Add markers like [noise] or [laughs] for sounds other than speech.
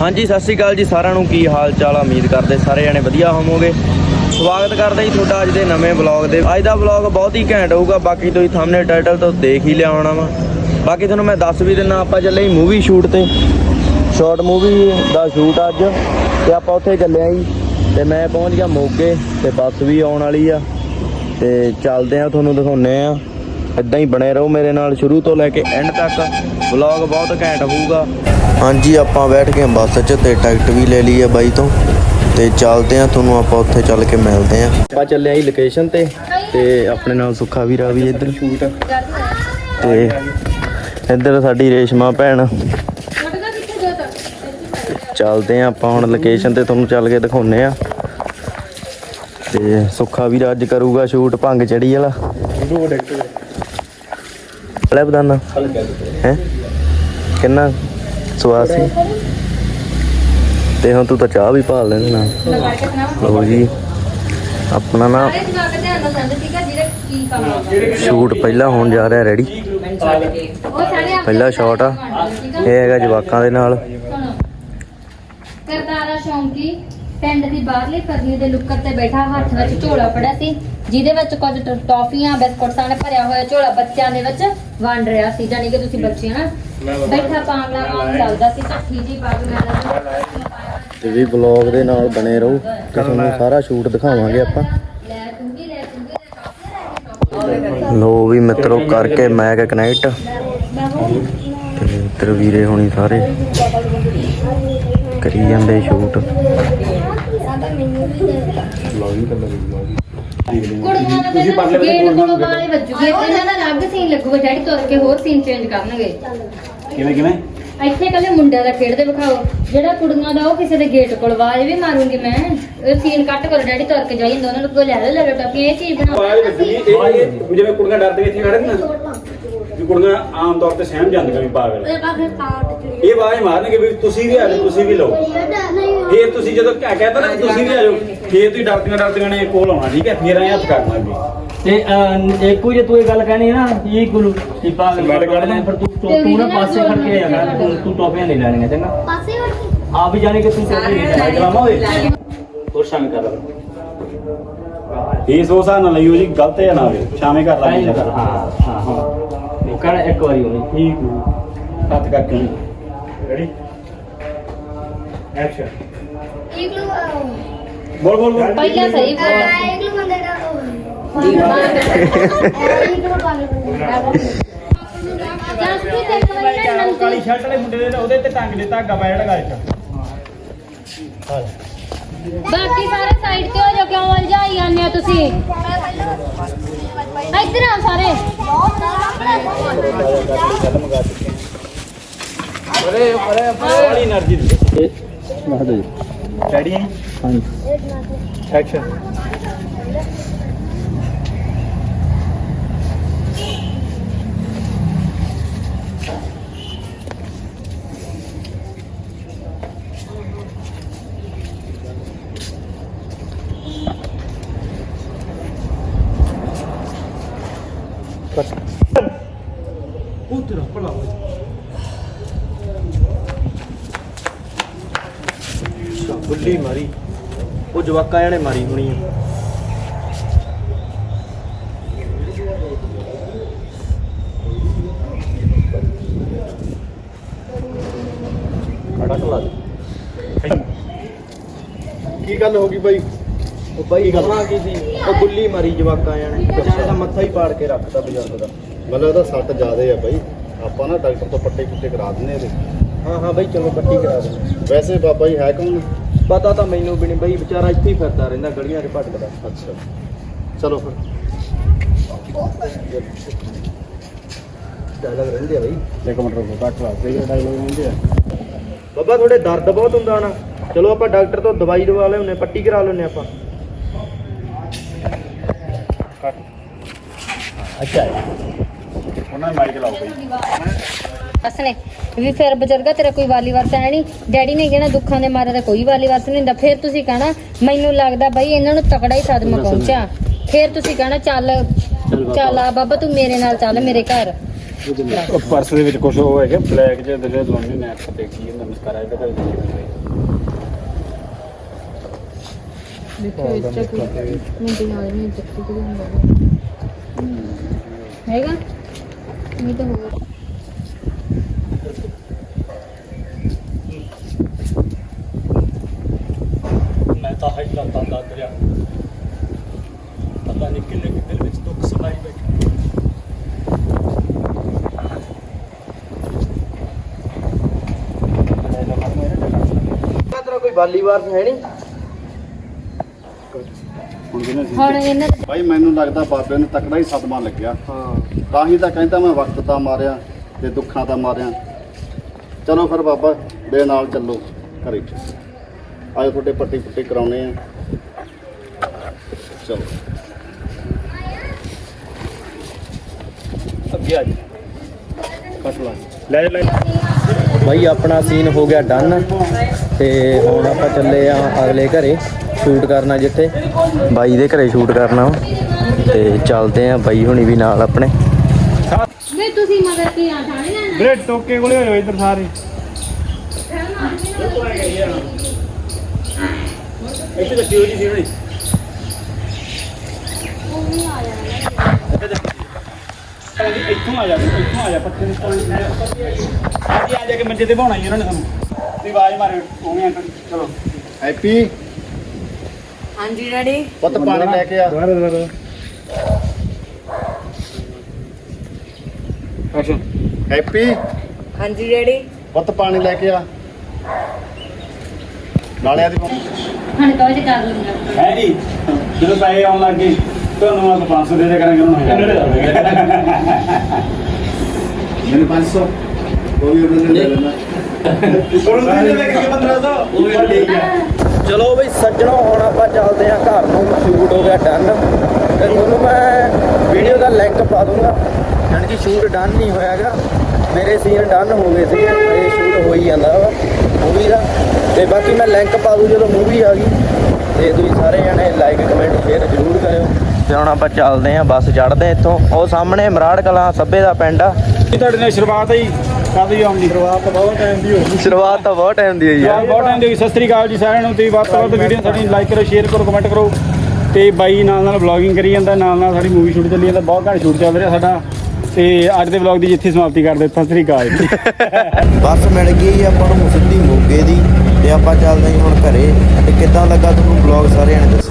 ਹਾਂਜੀ, ਸਤਿ ਸ਼੍ਰੀ ਅਕਾਲ ਜੀ ਸਾਰਿਆਂ ਨੂੰ। ਕੀ ਹਾਲ ਚਾਲ ਉਮੀਦ ਕਰਦੇ ਸਾਰੇ ਜਣੇ ਵਧੀਆ ਹੋਵੋਗੇ। ਸਵਾਗਤ ਕਰਦਾ ਜੀ ਤੁਹਾਡਾ ਅੱਜ ਦੇ ਨਵੇਂ ਵਲੌਗ ਦੇ। ਅੱਜ ਦਾ ਵਲੌਗ ਬਹੁਤ ਹੀ ਘੈਂਟ ਹੋਊਗਾ। ਬਾਕੀ ਤੁਸੀਂ ਥੰਬਨੇਲ ਟਾਈਟਲ ਤੋਂ ਦੇਖ ਹੀ ਲਿਆ ਹੋਣਾ ਵਾ। ਬਾਕੀ ਤੁਹਾਨੂੰ ਮੈਂ ਦੱਸ ਵੀ ਦਿੰਨਾ ਆਪਾਂ ਚੱਲੇ ਜੀ ਮੂਵੀ ਸ਼ੂਟ ਤੇ। ਸ਼ਾਰਟ ਮੂਵੀ ਦਾ ਸ਼ੂਟ ਅੱਜ। ਤੇ ਆਪਾਂ ਉੱਥੇ ਚੱਲੇ ਆਂ ਜੀ। ਤੇ ਮੈਂ ਪਹੁੰਚ ਗਿਆ ਮੋਗੇ, ਤੇ ਬੱਸ ਵੀ ਆਉਣ ਵਾਲੀ ਆ। ਤੇ ਚੱਲਦੇ ਆ ਤੁਹਾਨੂੰ ਦਿਖਾਉਨੇ ਆ ਇਦਾਂ ਹੀ ਬਣੇ ਰਹੋ ਮੇਰੇ ਨਾਲ ਸ਼ੁਰੂ ਤੋਂ ਲੈ ਕੇ ਐਂਡ ਤੱਕ। ਵਲੌਗ ਬਹੁਤ ਘੈਂਟ ਹੋਊਗਾ। ਹਾਂਜੀ ਆਪਾਂ ਬੈਠ ਕੇ ਬੱਸ 'ਚ ਤੇ ਟਿਕਟ ਵੀ ਲੈ ਲਈ ਹੈ ਬਾਈ ਤੋਂ। ਤੇ ਚੱਲਦੇ ਆ ਤੁਹਾਨੂੰ ਆਪਾਂ ਉੱਥੇ ਚੱਲ ਕੇ ਮਿਲਦੇ ਆ ਆਪਾਂ ਚੱਲੇ ਆਈ ਲੋਕੇਸ਼ਨ ਤੇ ਤੇ ਆਪਣੇ ਨਾਲ ਸੁੱਖਾ ਵੀਰਾ ਵੀ ਇੱਧਰ। ਸ਼ੂਟ ਤੇ ਇੱਧਰ ਸਾਡੀ ਰੇਸ਼ਮਾ ਭੈਣ। ਚੱਲਦੇ ਆ ਆਪਾਂ ਹੁਣ ਲੋਕੇਸ਼ਨ ਤੇ ਤੁਹਾਨੂੰ ਚੱਲ ਕੇ ਦਿਖਾਉਨੇ ਆ ਤੇ ਸੁੱਖਾ ਵੀਰ ਅੱਜ ਕਰੂਗਾ ਸ਼ੂਟ ਭੰਗ ਚੜੀ ਵਾਲਾ। ਲੈ ਬਦਾਨਾ। ਹੈ? ਕਿੰਨਾ ਸਵਾਦ ਸੀ? ਤੇ ਹੁਣ ਤੂੰ ਤਾਂ ਚਾਹ ਵੀ ਭਾਲ ਲੈਣਾ ਨਾਲ। ਲਓ ਜੀ, ਆਪਣਾ ਨਾ ਸ਼ੂਟ ਪਹਿਲਾਂ ਹੋਣ ਜਾ ਰਿਹਾ ਰੈਡੀ ਪਹਿਲਾ ਸ਼ਾਟ ਆ। ਇਹ ਹੈਗਾ ਜਵਾਕਾਂ ਦੇ ਨਾਲ। ਕਰਤਾਰਾ ਸ਼ੌਂਕੀ। ਪਿੰਡ ਦੀ ਬਾਹਰਲੀ ਫਰਨੀ ਦੇ ਲੁੱਕਰ ਤੇ ਬੈਠਾ ਹੱਥ ਵਿੱਚ ਝੋਲਾ ਫੜਿਆ ਸੀ ਜਿਹਦੇ ਵਿੱਚ ਕੁਝ ਟ- ਟੌਫੀਆਂ ਬਿਸਕੁਟਾਂ ਨੇ ਭਰਿਆ ਹੋਇਆ ਝੋਲਾ ਬੱਚਿਆਂ ਦੇ ਵਿੱਚ ਵੰਡ ਰਿਹਾ ਸੀ ਜਾਨੀ ਕਿ ਤੁਸੀਂ ਬੱਚੇ ਨਾ ਬੈਠਾ ਪਾਂਗਲਾ ਵਾਂਗ ਲੱਗਦਾ ਸੀ ਝੱਠੀ ਜੀ ਪੱਗ ਨਾਲ ਤੇ ਵੀ ਵਲੌਗ ਦੇ ਨਾਲ ਬਣੇ ਰਹੋ ਤੇ ਤੁਹਾਨੂੰ ਸਾਰਾ ਸ਼ੂਟ ਦਿਖਾਵਾਂਗੇ ਆਪਾਂ। ਲੈ ਵੀ ਲੈ ਤੂੰ ਵੀ ਲੈ ਟੌਫੀਆਂ ਲੈ ਕੇ ਲੋ ਵੀ ਮਿੱਤਰੋ ਕਰਕੇ ਮੈਕ ਕਨੈਕਟ ਤੇ ਇੱਧਰ ਵੀਰੇ ਹੋਣੀ ਸਾਰੇ। ਕਰੀ ਜਾਂਦੇ ਸ਼ੂਟ ਕੁੜੀਆਂ ਦਾ ਤਾਂ ਗੇਟ ਕੋਲੋਂ ਬਾਲੇ ਵੱਜੂਗੇ ਤੇ ਇਹਨਾਂ ਦਾ ਅਲੱਗ ਸੀਨ ਲੱਗੂਗਾ ਡੈਡੀ ਤੁਰ ਕੇ ਹੋਰ ਸੀਨ ਚੇਂਜ ਕਰਨਗੇ ਕਿਵੇਂ ਕਿਵੇਂ ਇੱਥੇ ਕੱਲੇ ਮੁੰਡਿਆਂ ਦਾ ਖੇਡਦੇ ਵਿਖਾਓ ਜਿਹੜਾ ਕੁੜੀਆਂ ਦਾ ਉਹ ਕਿਸੇ ਦੇ ਗੇਟ ਕੋਲ ਆਵਾਜ਼ ਵੀ ਮਾਰੂੰਗੀ ਮੈਂ ਇਹ ਸੀਨ ਕੱਟ ਕਰੋ ਡੈਡੀ ਤੁਰ ਕੇ ਜਾਈ ਜਾਂਦਾ ਉਹਨਾਂ ਨੂੰ ਕੋਈ ਲੈ ਲੈ ਲੈ ਟੱਪੀ ਇਹ ਚੀਜ਼ ਬਣਾਓ ਆਵਾਜ਼ ਵੱਜੀ ਇਹ ਇਹ ਜਿਵੇਂ ਕੁੜੀਆਂ ਡਰਦੇ ਇੱਥੇ ਖੜੇ ਨੇ ਨਾ ਵੀ ਕੁੜੀਆਂ ਆਮ ਤੌਰ ਤੇ ਸਹਿਮ ਜਾਂਦੀਆਂ ਵੀ ਪਾਗਲ ਇਹ ਆਵਾਜ਼ ਮਾਰਨਗੇ ਵੀ ਤੁਸੀਂ ਵੀ ਆ ਜਾਓ ਤੁਸੀਂ ਵੀ ਲਓ। ਫੇਰ ਤੁਸੀਂ ਜਦੋਂ ਕਹਿ ਕਹਤਾ ਨਾ ਵੀ ਤੁਸੀਂ ਵੀ ਆ ਜਾਓ ਫੇਰ ਤੁਸੀਂ ਡਰਦੀਆਂ ਡਰਦੀਆਂ ਨੇ ਕੋਲ ਆਉਣਾ ਠੀਕ ਹੈ? ਫੇਰ ਐਂ ਹੱਥ ਕਰਨਾ ਅੱਗੇ ਤੇ ਅਹ, ਇੱਕੋ ਜੇ ਤੂੰ ਇਹ ਗੱਲ ਕਹਿਣੀ ਹੈ ਨਾ ਇਹ ਗੁਰੂ ਕੀ ਪਾਗਲ ਮੈਂ ਤਾਂ ਲਿਆ। ਪਰ ਤੂੰ ਤੂੰ ਤੂੰ ਨਾ ਪਾਸੇ ਖੜ ਕੇ ਆ ਕਰ ਤੂੰ ਤੂੰ ਟੋਪੀਆਂ ਨਹੀਂ ਲੈਣੀਆਂ ਚੰਗਾ? ਆਪ ਵੀ ਜਾਣੇ ਕਿ ਤੂੰ ਟੋਪੀ ਨਹੀਂ ਲੈਣੀ ਕਲਾਮਾ ਓਏ। ਹੋਰ ਸ਼ਾਮੇ ਕਰ ਲਾ। ਉਸ ਹਿਸਾਬ ਨਾਲ ਲਈਓ ਜੀ ਗਲਤ ਜਾਂ ਨਾ ਹੋਵੇ ਸ਼ਾਮੇ ਕਰ ਤਾਂ ਹੀ ਹਾਂ ਹਾਂ। ਹਾਂ ਕਰ ਇੱਕ ਵਾਰੀ ਹੋਣੀ? ਠੀਕ ਹੱਥ ਕਰਕੇ ਰੈਡੀ ਐਕਸ਼ਨ ਬੋਲ ਬੋਲ ਬੋਲ। ਪਹਿਲਾਂ ਸਹੀ ਬੋਲ। ਜਸਤੀ ਤੇ ਕੋਈ ਨਾ ਕਾਲੀ ਨੰਤੀ ਸ਼ਰਟ ਵਾਲੇ ਮੁੰਡੇ ਦੇ ਉਹਦੇ ਤੇ ਟੰਗ ਦੇ ਧਾਗਾ ਪਾਇਆ ਜਿਹੜਾ ਗਲ ਚ। ਬਾਕੀ ਸਾਰੇ ਸਾਈਡ ਤੇ ਹੋ ਜਾਓ ਕਿਉਂ ਉਲਝਾਈ ਜਾਂਦੇ ਆ ਤੁਸੀਂ? ਇੱਧਰ ਆ ਸਾਰੇ। ਅਰੇ ਅਰੇ ਬੜੀ એનર્ਜੀ ਦੇ ਮੈਂ ਦੇ ਜੀ ਹਾਂਜੀ। ਐਕਸ਼ਨ ਗੁੱਲੀ ਮਾਰੀ। ਉਹ ਜਵਾਕਾਂ ਜਣੇ ਮਾਰੀ ਹੋਣੀ ਆ। ਕੱਟ ਲਾ ਦੇ। ਕੀ ਗੱਲ ਹੋ ਗਈ ਬਾਈ? ਉਹ ਬਾਈ ਗੱਲਾਂ ਕੀ ਸੀ? ਉਹ ਗੁੱਲੀ ਮਾਰੀ ਜਵਾਕਾਂ ਜਣੇ ਵਿਚਾਰੇ ਦਾ ਮੱਥਾ ਹੀ ਪਾੜ ਕੇ ਰੱਖਤਾ ਬਜ਼ੁਰਗ ਦਾ। ਮੈਨੂੰ ਲੱਗਦਾ ਸੱਟ ਜ਼ਿਆਦੇ ਆ ਬਾਈ। ਆਪਾਂ ਨਾ ਡਾਕਟਰ ਤੋਂ ਪੱਟੇ ਪੁੱਟੇ ਕਰਾ ਦਿੰਦੇ ਇਹਦੇ। ਹਾਂ ਹਾਂ ਬਾਈ ਚਲੋ ਪੱਟੀ ਕਰਾ ਦੇ ਵੈਸੇ ਬਾਬਾ ਜੀ ਹੈ ਕੌਣ ਪਤਾ ਤਾਂ ਮੈਨੂੰ ਵੀ ਨਹੀਂ ਬਾਈ ਵਿਚਾਰਾ ਇੱਥੇ ਹੀ ਫਿਰਦਾ ਰਹਿੰਦਾ ਗਲੀਆਂ 'ਚ ਭਟਕਦਾ। ਅੱਛਾ। ਚਲੋ ਫਿਰ। ਡਾਇਲੌਗ ਰਹਿੰਦੇ ਆ ਬਾਈ। ਇੱਕ ਮਿੰਟ ਰੁਕੋ ਕੱਟ ਲਾ ਸਹੀ ਡਾਇਲੋਗ ਹੁੰਦੇ ਆ। ਬਾਬਾ ਤੁਹਾਡੇ ਦਰਦ ਬਹੁਤ ਹੁੰਦਾ ਨਾ। ਚਲੋ ਆਪਾਂ ਡਾਕਟਰ ਤੋਂ ਦਵਾਈ ਦਵਾ ਲਿਆਉਨੇ ਪੱਟੀ ਕਰਾ ਲੈਉਨੇ ਆਪਾਂ। ਅੱਛਾ। ਉਹਨਾਂ ਮਾਈਕ ਲਾਓ ਬਈ। ਅਸਲੇ ਵੀ ਫਿਰ ਬਜ਼ੁਰਗਾ ਤੇਰਾ ਕੋਈ ਵਾਲੀ ਵਰਤ ਹੈ ਨਹੀਂ। ਡੈਡੀ ਨੇ ਕਹਿਣਾ ਦੁੱਖਾਂ ਦੇ ਮਾਰੇ ਤਾਂ ਕੋਈ ਵਾਲੀ ਵਰਤ ਨਹੀਂ ਹੁੰਦਾ। ਫਿਰ ਤੁਸੀਂ ਕਹਿਣਾ ਮੈਨੂੰ ਲੱਗਦਾ ਬਾਈ ਇਹਨਾਂ ਨੂੰ ਤਕੜਾ ਹੀ ਸਦਮਾ ਪਹੁੰਚਿਆ। ਫਿਰ ਤੁਸੀਂ ਕਹਿਣਾ ਚੱਲ ਚੱਲ ਆ ਬਾਬਾ ਤੂੰ ਮੇਰੇ ਨਾਲ ਚੱਲ ਮੇਰੇ ਘਰ। ਪਰਸ ਦੇ ਵਿੱਚ ਕੁਝ ਉਹ ਹੈਗਾ ਬਲੈਕ ਜਿਹਾ ਜਿਹੜੇ ਲਾਉਣੇ ਨੇ ਆਪਾਂ ਦੇਖੀ ਜਾਂਦਾ ਮਸਕਾਰਾ ਇਹਦਾ ਕਰ ਹੈਗਾ? ਨਹੀਂ ਤਾਂ ਹੋਰ ਮੈਂ ਤਾਂ ਹਾਈ ਲੱਤਾਂ ਲੱਗ ਰਿਹਾ। ਪਤਾ ਨਹੀਂ ਕਿੰਨੇ ਕਿ ਦਿਲ ਵਿੱਚ ਦੁੱਖ ਸਮਾਈ ਬੈਠਾ। ਤੇਰਾ ਕੋਈ ਵਾਲੀਵਾਰ ਹੈ ਨਹੀਂ ਹੁਣ ਜਿਹਨੇ ਹੁਣ ਇਹਨਾਂ ਦੇ ਭਾਈ ਮੈਨੂੰ ਲੱਗਦਾ ਬਾਬੇ ਨੂੰ ਤਕੜਾ ਹੀ ਸਦਮਾ ਲੱਗਿਆ। ਹਾਂ ਤਾਂ ਹੀ ਤਾਂ ਕਹਿੰਦਾ ਮੈਂ ਵਕਤ ਤਾਂ ਮਾਰਿਆ ਤੇ ਦੁੱਖਾਂ ਤਾਂ ਮਾਰਿਆ। ਚਲੋ ਫਿਰ ਬਾਬਾ ਦੇ ਨਾਲ ਚੱਲੋ ਘਰੇ। ਆਜੋ ਤੁਹਾਡੇ ਪੱਟੀ ਪੁੱਟੀ ਕਰਾਉਣੇ ਆ। ਚਲੋ। ਅੱਗੇ ਆ ਜਾ। ਕੱਟ ਲਾ ਲੈ ਲੈ ਆਪਣਾ ਸੀਨ ਹੋ ਗਿਆ ਡਨ ਤੇ ਹੁਣ ਆਪਾਂ ਚੱਲੇ ਆ ਅਗਲੇ ਘਰੇ। ਸ਼ੂਟ ਕਰਨਾ ਜਿੱਥੇ। ਬਾਈ ਦੇ ਘਰੇ ਸ਼ੂਟ ਕਰਨਾ ਵਾ। ਤੇ ਚੱਲਦੇ ਆ ਬਾਈ ਹੁਣੀ ਵੀ ਨਾਲ ਆਪਣੇ। ਨਹੀਂ ਤੁਸੀਂ ਮਗਰ ਕੀ ਆ ਥਾਣੇ ਲੈਣਾ। ਵੀਰੇ ਟੋਕੇ ਕੋਲੇ ਹੋਇਓ ਇੱਧਰ ਸਾਰੇ। ਇੱਥੇ ਦੱਸਿਓ ਜੀ ਸੀ ਇੱਥੋਂ ਆ ਜਾ ਇੱਥੋਂ ਆ ਜਾ ਪੱਤੇ ਦੇ ਕੋਲ ਆ ਜਾ ਕੇ ਮੰਜੇ ਤੇ ਬਾਉਣਾ ਹੀ ਉਹਨਾਂ ਨੇ ਸਾਨੂੰ। ਤੁਸੀਂ ਆਵਾਜ਼ ਉਵੇਂ ਚਲੋ। ਹੈਪੀ। ਹਾਂਜੀ ਡੈਡੀ ਪੁੱਤ ਪਾਣੀ ਲੈ ਕੇ ਆ। ਦੁਬਾਰਾ ਦੁਬਾਰਾ ਐਕਸ਼ਨ ਹੈਪੀ? ਹਾਂਜੀ ਡੈਡੀ ਪੁੱਤ ਪਾਣੀ ਲੈ ਕੇ ਆ। ਨਾਲੇ ਆ ਦੀ ਹੁਣ ਕਹੋ ਜੇ ਕਰ ਲੂੰਗਾ। ਹੈ ਜੀ। ਜਦੋਂ ਪੈਸੇ ਆਉਣ ਲੱਗ ਗਏ ਤੁਹਾਨੂੰ ਆਪਾਂ 500 ਦੇ ਦੇ ਕਰਾਂਗੇ ਉਹਨਾਂ ਨੂੰ ਮੈਨੂੰ 500 ਉਹ ਵੀ ਉਹਨਾਂ ਨੇ ਲੈ ਲੈਣਾ ਉਹਨਾਂ ਨੇ ਲੈ ਕੇ 1500 ਉਹ ਵੀ ਠੀਕ ਹੈ ਚਲੋ ਬਈ ਸੱਜਣੋ, ਹੁਣ ਆਪਾਂ ਚੱਲਦੇ ਆ ਘਰ ਨੂੰ। ਸ਼ੂਟ ਹੋ ਗਿਆ ਡਨ ਤੇ ਤੁਹਾਨੂੰ ਮੈਂ ਵੀਡੀਓ ਦਾ ਲਿੰਕ ਪਾ ਦੂੰਗਾ। ਯਾਨੀ ਕਿ ਸ਼ੂਟ ਡਨ ਨਹੀਂ ਹੋਇਆਗਾ। ਮੇਰੇ ਸੀਨ ਡਨ ਹੋ ਗਏ ਸੀ ਇਹ ਸ਼ੂਟ ਹੋ ਹੀ ਜਾਂਦਾ ਵਾ ਮੂਵੀ ਦਾ। ਤੇ ਬਾਕੀ ਮੈਂ ਲਿੰਕ ਪਾ ਦੂੰ ਜਦੋਂ ਮੂਵੀ ਆ ਗਈ। ਤੇ ਤੁਸੀਂ ਸਾਰੇ ਜਣੇ ਲਾਈਕ ਕਮੈਂਟ ਸ਼ੇਅਰ ਜ਼ਰੂਰ ਕਰਿਓ। ਤੇ ਹੁਣ ਆਪਾਂ ਚੱਲਦੇ ਆਂ ਬੱਸ ਚੜ੍ਹਦੇ ਇੱਥੋਂ। ਉਹ ਸਾਹਮਣੇ ਮਰਾੜ ਕਲਾਂ ਸੱਬੇ ਦਾ ਪਿੰਡ ਆ। ਤੁਹਾਡੇ ਨਾਲ ਸ਼ੁਰੂਆਤ ਹੈ ਕਾਦੀ ਸ਼ੁਰੂਆਤ ਤਾਂ ਬਹੁਤ ਟਾਈਮ ਦੀ ਹੋਈ। ਸ਼ੁਰੂਆਤ ਤਾਂ ਬਹੁਤ ਟਾਈਮ ਦੀ ਹੋਈ ਆ। ਬਹੁਤ ਟਾਈਮ ਦੀ ਹੋਈ। ਸਤਿ ਸ੍ਰੀ ਅਕਾਲ ਜੀ ਸਾਰਿਆਂ ਨੂੰ। ਤੁਸੀਂ ਵੱਧ ਤੋਂ ਵੱਧ ਵੀਡੀਓ ਸਾਡੀ ਲਾਈਕ ਕਰੋ ਸ਼ੇਅਰ ਕਰੋ ਕਮੈਂਟ ਕਰੋ। ਤੇ ਬਾਈ ਨਾਲ ਨਾਲ ਵਲੌਗਿੰਗ ਕਰੀ ਜਾਂਦਾ ਨਾਲ ਨਾਲ ਸਾਡੀ ਮੂਵੀ ਸ਼ੂਟ ਚੱਲੀ ਜਾਂਦਾ। ਬਹੁਤ ਘੱਟ ਸ਼ੂਟ ਚੱਲ ਰਿਹਾ ਸਾਡਾ। ਤੇ ਅੱਜ ਦੇ ਵਲੌਗ ਦੀ ਜਿੱਥੇ ਸਮਾਪਤੀ ਕਰਦੇ ਸਤਿ ਸ੍ਰੀ ਅਕਾਲ ਜੀ। [laughs] ਬੱਸ ਮਿਲ ਗਈ ਆਪਾਂ ਨੂੰ ਸਿੱਧੀ ਮੋਗੇ ਦੀ। ਤੇ ਆਪਾਂ ਚੱਲਦੇ ਹਾਂ ਹੁਣ ਘਰੇ। ਤੇ ਕਿੱਦਾਂ ਲੱਗਾ ਤੁਹਾਨੂੰ ਵਲੌਗ ਸਾਰਿਆਂ ਨੇ ਦੱਸੋ